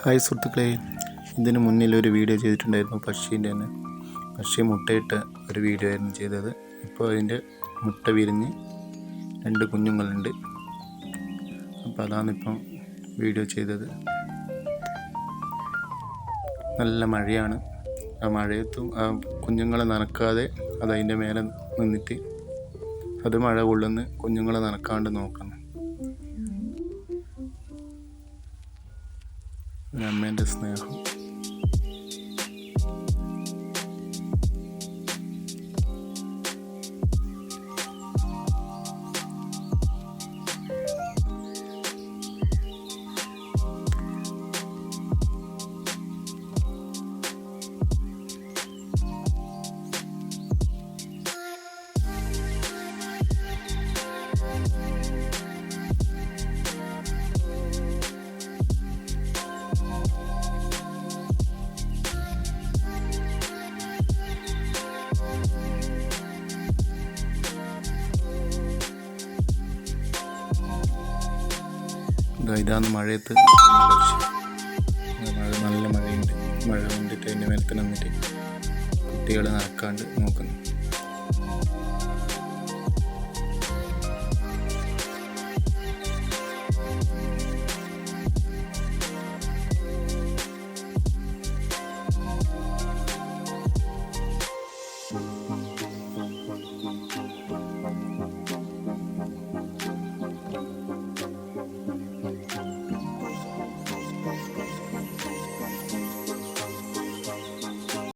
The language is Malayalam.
ഹായ് സുഹൃത്തുക്കളെ ഇതിന് മുന്നിൽ ഒരു വീഡിയോ ചെയ്തിട്ടുണ്ടായിരുന്നു പക്ഷീന്റെ തന്നെ. പക്ഷി മുട്ടയിട്ട ഒരു വീഡിയോ ആയിരുന്നു ചെയ്തത്. ഇപ്പോൾ അതിന്റെ മുട്ട വിരിഞ്ഞ് രണ്ട് കുഞ്ഞുങ്ങളുണ്ട്. അപ്പോൾ അതാണിപ്പം വീഡിയോ ചെയ്തത്. നല്ല മഴയാണ്. ആ മഴയത്തും ആ കുഞ്ഞുങ്ങളെ നനക്കാതെ അതതിന്റെ മേലെ നിന്നിട്ട് അത് മഴ കൊള്ളുന്ന് കുഞ്ഞുങ്ങളെ നനക്കാണ്ട് നോക്കണം. ഒരമ്മേൻ്റെ സ്നേഹം ഇതാണ് മഴയത്ത് മഴ നല്ല മഴയുണ്ട്. മഴ കൊണ്ടിട്ട് അതിന്റെ മേലത്ത് നിന്നിട്ട് കുട്ടികൾ നടക്കാണ്ട് നോക്കുന്നു.